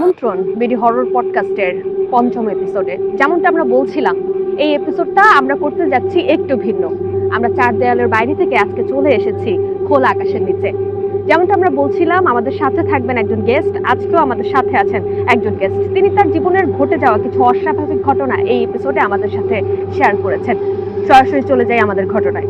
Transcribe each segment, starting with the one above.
আমন্ত্রণ BD horror পডকাস্টের পঞ্চম এপিসোডে। যেমনটা আমরা বলছিলাম, এই এপিসোডটা আমরা করতে যাচ্ছি একটু ভিন্ন। আমরা চার দেয়ালের বাইরে থেকে আজকে চলে এসেছি খোলা আকাশের নিচে। যেমনটা আমরা বলছিলাম, আমাদের সাথে থাকবেন একজন গেস্ট, আজকেও আমাদের সাথে আছেন একজন গেস্ট। তিনি তার জীবনের ঘটে যাওয়া কিছু অস্বাভাবিক ঘটনা এই এপিসোডে আমাদের সাথে শেয়ার করেছেন। সরাসরি চলে যাই আমাদের ঘটনায়।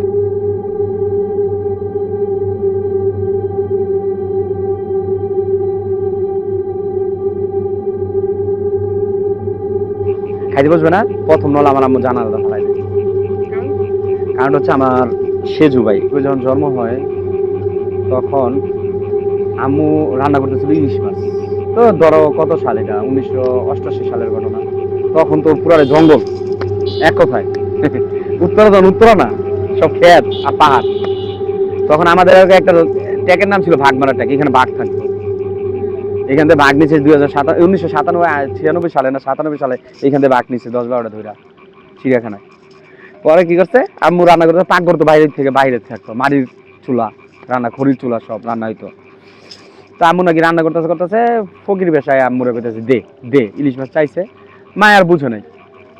খাইতে বসবে না? প্রথম নল আমার আম্মু জানার দেয়। কারণ হচ্ছে আমার সেজু ভাই যখন জন্ম হয়, তখন আম্মু রান্না করতেছিল ইলিশ মাছ। তো ধরো কত সাল এটা? উনিশশো অষ্টাশি সালের ঘটনা। তখন তো পুরারে জঙ্গল, এক কথায়। উত্তরা তখন উত্তরা না, সব ক্ষেত আর পাহাড়। তখন আমাদের একটা ট্যাকের নাম ছিল ভাগমারা ট্যাক এখানে বাঘ থাকতো। এখান থেকে বাঘ নিচে দুই হাজার সাতান্ন উনিশশো সাতানব্বই ছিয়ানব্বই সালে না সাতানব্বই সালে এখান থেকে বাঘ নিচে দশ বারোটা ধরা চিড়িয়াখানায়। পরে কি করছে? আম্মু রান্না করতে পাক করতো বাইরে থেকে বাইরে থাকতো মাটির চুলা রান্না খড়ির চুলা সব রান্না হইতো। তা আম্মু নাকি রান্না করতেছে করতেছে ফকির বেশায় আম্মুরে কইতেছে দে দে ইলিশ মাছ চাইছে। মা আর বুঝে নাই।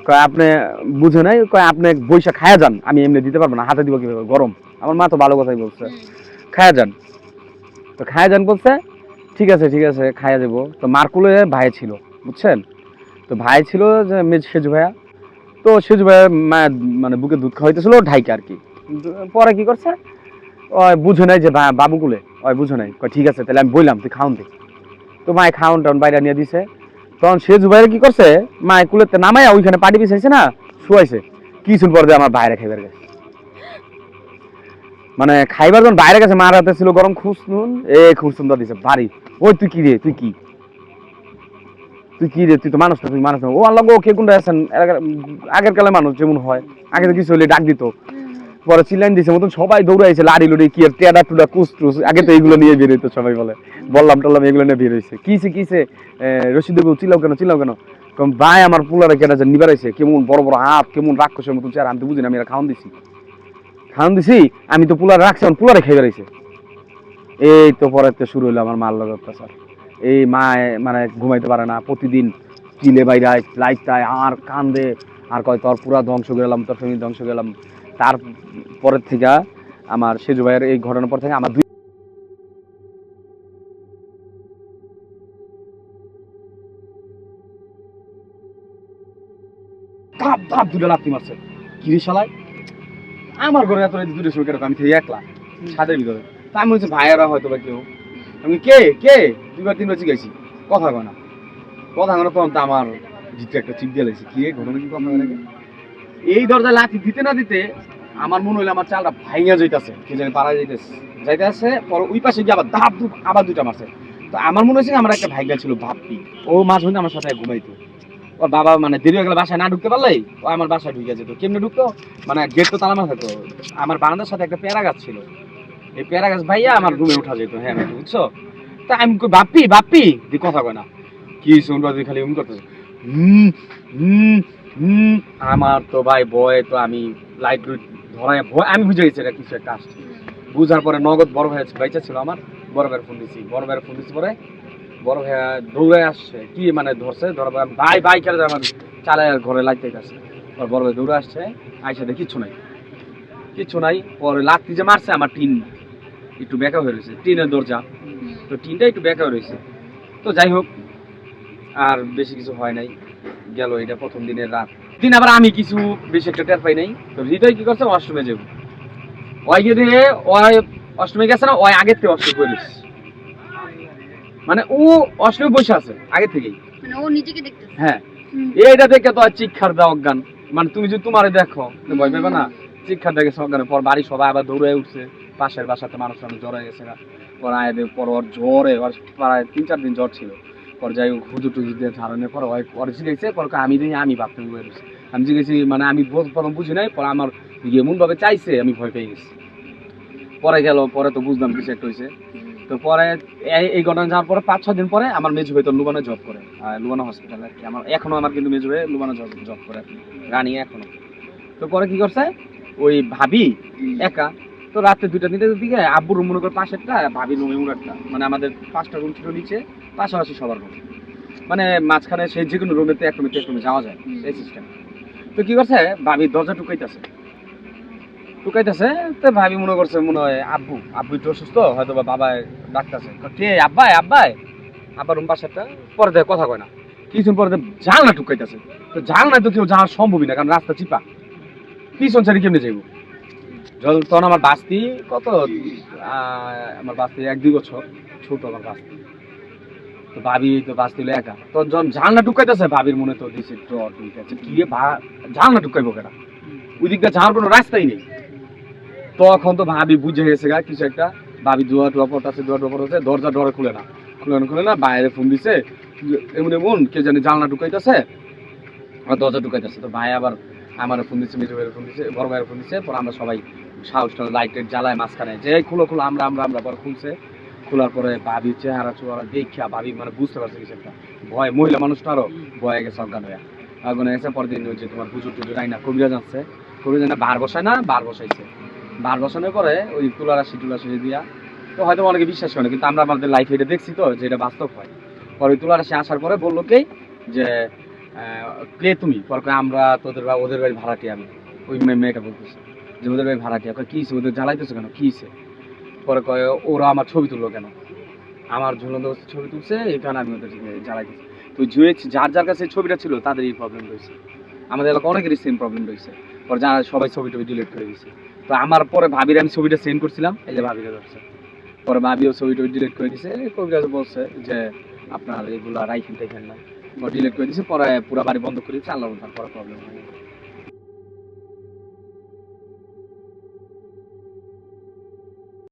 কয় আপনি বুঝে নাই? কয় আপনি বৈশা খায়া যান আমি এমনি দিতে পারব না হাতে দিব কীভাবে? গরম আমার মা তো ভালো কথাই বলছে। খায়া যান। তো খায়া যান বলছে ঠিক আছে ঠিক আছে, খাইয়া দেবো। তো মার্কুলে ভাই ছিল, বুঝছেন? তো ভাই ছিল যে মেজ সেজু ভাইয়া। তো সেজু ভাইয়া মানে বুকে দুধ খাওয়াইতেছিল, ঢাইকে আর কি। পরে কি করছে? ওই বুঝে নাই যে বাবুকুলে। ওই বুঝে নাই। ঠিক আছে, তাহলে আমি বললাম, তুই খাওন দে। তো মায় খাওন টাউন বাইরে নিয়ে দিছে। তখন সেজু ভাইয়ের কি করছে? মায় কুলেতে নামাইয়া ওইখানে পাটি পিছাইছে না, শুয়াইছে। কিছুর পর দিয়ে আমার বাইরে খাইবার গেছে? মানে খাইবার যখন বাইরে গেছে, মার হাতে ছিল গরম খুসনুন এ খুসনুন দা দিছে, বাড়ি। ওই, তুই কি রে, তুই কি? তুই কি রে, তুই তো মানুষ না মানুষ না। ও আল্লাহ গো, কে কোনটা আছেন? আগের কালে মানুষ যেমন হয়। আগে তো কিছু হলে ডাক দিত। পরে দিছে, মতন সবাই দৌড়াইছে, লাড়ি লুড়ি, কি আর টেডা টুডা কুস টুস আগে তো এইগুলো নিয়ে বের হইতো সবাই বলে। বললাম টল্লাম, এগুলো নিয়ে বের হয়েছে কিসে কিসে রশিদ দেবু চিল্লাও কেন চিল্লাও কেন? ভাই, আমার পুলারে কেটা যে নিবারাইছে। কেমন বড় বড় হাত, কেমন রাক্ষসের মতন চেয়ার আমি বুঝি না, আমি এরা খাওয়ান দিছি। খাওয়ান দিছি, আমি তো পুলারে রাখছি আমার পুলারে খেয়ে বেড়াইছে। এই তো পরে তো শুরু হলো আমার মাল লগা অত্যাচার। এই মা মানে ঘুমাইতে পারে না, প্রতিদিন চিলে বাইরায় লাইটটায় আর কান্দে, আর কয়, তোর পুরা ধ্বংস গেলাম তোর ফ্যামিলি ধ্বংস গেলাম তার পরের থেকে আমার সেজু ভাইয়ের এই ঘটনার পর থেকে আমার দুই ধাপ ধাপ দুটো লাথি মারছে। কি রে শালায়? আমার ঘরে এত দুটো করে আমি থেকে একলা, ছাদের ভিতরে। তা আমি বলছি, ভাইয়েরা হয়তো বা কেউ। আমি কে? কে? দুইবার, তিনবার জিজ্ঞাসি, কথা কয় না। কথা কয় না তখন তো আমার জিতে একটা চিপ দিয়ে লাগছে, কি ঘটনা কি কথা নাকি এই দরজা লাথি দিতে না দিতে আমার মনে হইল আমার চালটা ভাইঙা যাইতাছে, কে জানি পাড়া যাইতেছে যাইতে যাইতেছে, পরে ওই পাশে গিয়ে আবার ধাপ ধুপ, আবার দুইটা মারছে। তো আমার মনে হচ্ছে আমার একটা ভাইগা ছিল ভাবি, ও মাঝে আমার সাথে ঘুমাইতো। ওর বাবা মানে দেরি হয়ে গেলে বাসায় না ঢুকতে পারলেই ও আমার বাসায় ঢুকে যেত। কেমনে ঢুকতো? মানে গেট তো তালা থাকতো আমার বারান্দার সাথে একটা পেয়ারা গাছ ছিল। এই পেয়ারা গাছ ভাইয়া আমার রুমে উঠা যেত। হ্যাঁ বুঝছ? তা আমি কই, বাপ্পি বাপ্পি দি কথা কয় না। কি শুনবা তুই খালি উম করতেছ? আমার তো ভাই বয় তো আমি লাইট ধরাই ভয় আমি বুঝে গেছি এটা কিছু একটা আসছে। বুঝার পরে নগদ বড় ভাই বাইচা ছিল আমার। বড় ভাইয়ের ফোন দিছি। বড় ভাইয়ের ফোন দিছি পরে বড় ভাইয়া দৌড়ে আসছে। কি মানে ধরছে? ধরো ভাই ভাই খেলে আমার চালে ঘরে লাইট গেছে আর বড় ভাই দৌড়ে আসছে, আইসা দেখি কিচ্ছু নাই। কিচ্ছু নাই, পরে লাত্তি যে মারছে আমার টিন একটু বেঁকা হয়ে রয়েছে, টিনের দরজা। তো টিনটা একটু বেঁকা হয়ে রয়েছে। তো যাই হোক, আর বেশি কিছু হয় নাই। গেল এটা প্রথম দিনের রাত। দিন আবার আমি কিছু বেশি একটা টের পাই নাই। তো হৃদয় কি করছে? অষ্টমে যাব। ওই গিয়ে ওই অষ্টমে গেছে না? ওই আগের থেকে অষ্টম করে। মানে ও অষ্টমে বসে আছে আগে থেকেই। মানে ও নিজেকে হ্যাঁ। এইটা দেখে তো আর চিক্ষার দেওয়া অজ্ঞান। মানে তুমি যদি তোমারে দেখো তো ভয় পাবে না? চিক্ষার দেখে অজ্ঞানের পর বাড়ি সবাই আবার দৌড়ে উঠছে। পাশের বাসাতে মানুষ মানুষ জ্বর গেছে পর আয় পর ওর জ্বরে ওর প্রায় তিন চার দিন জ্বর ছিল। পর যাই হোক হুজুর টুজুর দিয়ে ধারণের পর ওই পরে জিগেছে পর আমি দিই আমি আমি জিগেছি মানে আমি প্রথম বুঝি নাই পরে আমার এমন ভাবে চাইছে আমি ভয় পেয়ে গেছি। পরে গেল পরে তো বুঝলাম কিছু একটা হয়েছে তো পরে এই- ঘটনা যাওয়ার পরে পাঁচ ছ দিন পরে আমার মেজু ভাই তো লুবানে জব করে। লুবানা হসপিটালে আমার এখনও আমার কিন্তু মেজু ভাই লুবানা জব জব করে কি। এখনও। তো পরে কি করছে? ওই ভাবি একা। তো রাত্রে দুইটা তিনটার দিকে আব্বুর রুম মনে করে পাশেরটা ভাবি রুমে একটা। মানে আমাদের পাঁচটা রুম ছিল নিচে পাশাপাশি সবার রুম মানে মাঝখানে সেই যে কোনো রুমেতে এক রুমেতে এক রুমে যাওয়া যায় এই সিস্টেম তো কি করছে? ভাবি দরজা টুকাইতেছে টুকাইতেছে তো ভাবি মনে করছে, মনে হয় আব্বু আব্বু একটু অসুস্থ হয়তো বা বাবা ডাকতেছে কে, আব্বাই আব্বাই? আব্বার রুম পাশেরটা পরে দেখে, কথা কয় না। কিছুক্ষণ পরে দেখে জানলা টুকাইতেছে। তো জানলায় তো কেউ যাওয়ার সম্ভবই না, কারণ রাস্তা চিপা। পিছন সাইডে কেমনে যাইব? জল তখন আমার বাস্তি, কত আমার বাস্তি এক, দুই বছর, ছোট আমার বাস্তি। তো ভাবি, তো বাস্তি হলো একা। তো যখন জানলা টুকাইতেছে, ভাবির মনে তো দিছে ডর টুকাইছে কি জানলা টুকাইবো কেনা? ওই দিকটা যাওয়ার কোনো রাস্তাই নেই। তখন তো ভাবি বুঝে গেছে গা, কিছু একটা। ভাবি দোয়া টোয়া পড়তেছে দোয়া টোয়া পড়তেছে দরজা ডরে খুলে না। খুলে না খুলে না, বাইরে ফোন দিছে। এমন এমন, কে জানি জানলা টুকাইতেছে আর দরজা ঢুকাইতেছে। তো ভাই আবার আমার ফোন দিচ্ছে মেজো ভাইয়ের ফোন দিচ্ছে বড় ভাইয়ের ফোন দিচ্ছে পরে আমরা সবাই সাহস লাইট টাইট জ্বালায় মাঝখানে। যে খুলো খুলো, আমরা আমরা আমরা পরে খুলছে। খোলার পরে ভাবি চেহারা চোহারা দেখা ভাবি মানে বুঝতে পারছে কিছু একটা। ভয়, মহিলা মানুষটা আরও ভয়ে গেছে অজ্ঞান হয়ে অজ্ঞান হয়ে গেছে পরের দিন ওই যে তোমার হুজুর টুজুর আইনা কবিরা আনছে কবিরাজ আইনা বার বসায় না, বার বসাইছে। বার বসানোর পরে ওই তুলারাশি টুলাশি দিয়া, তো হয়তো অনেকে বিশ্বাস করে, কিন্তু আমরা আমাদের লাইফে এটা দেখছি তো, যে এটা বাস্তব হয়। পরে তুলারাশি আসার পরে বলল কি? যে কে তুমি? পরে আমরা তোদের বা, ওদের বাড়ি ভাড়াটি আমি। ওই মেয়ে- মেয়েটা বলতেছে, যে ওদের বাড়ি ভাড়াটিয়া। কয়, কি হইছে? ওদের জ্বালাইতেছে কেন? কি হইছে? পরে কয়, ওরা আমার ছবি তুললো কেন? আমার ঝুলন্ত ছবি তুলছে, এই কারণে আমি ওদের জ্বালাইতেছি। তো যে যার যার কাছে ছবিটা ছিল তাদের এই প্রবলেম রয়েছে। আমাদের এলাকা অনেকেরই সেম প্রবলেম রয়েছে। পরে যারা সবাই ছবি টবি ডিলিট করে দিয়েছে। তো আমার পরে ভাবির আমি ছবিটা সেন্ড করছিলাম। এই যে ভাবিরা ধরছে পরে ভাবিও ছবিটা ডিলিট করে দিছে। কবিরাজ বলছে যে, আপনার এগুলা রাইখেন টাইখেন না ডিলেট করে দিছে। পরে পুরো বাড়ি বন্ধ করে দিচ্ছে আল্লাহ তার পরে প্রবলেম হয়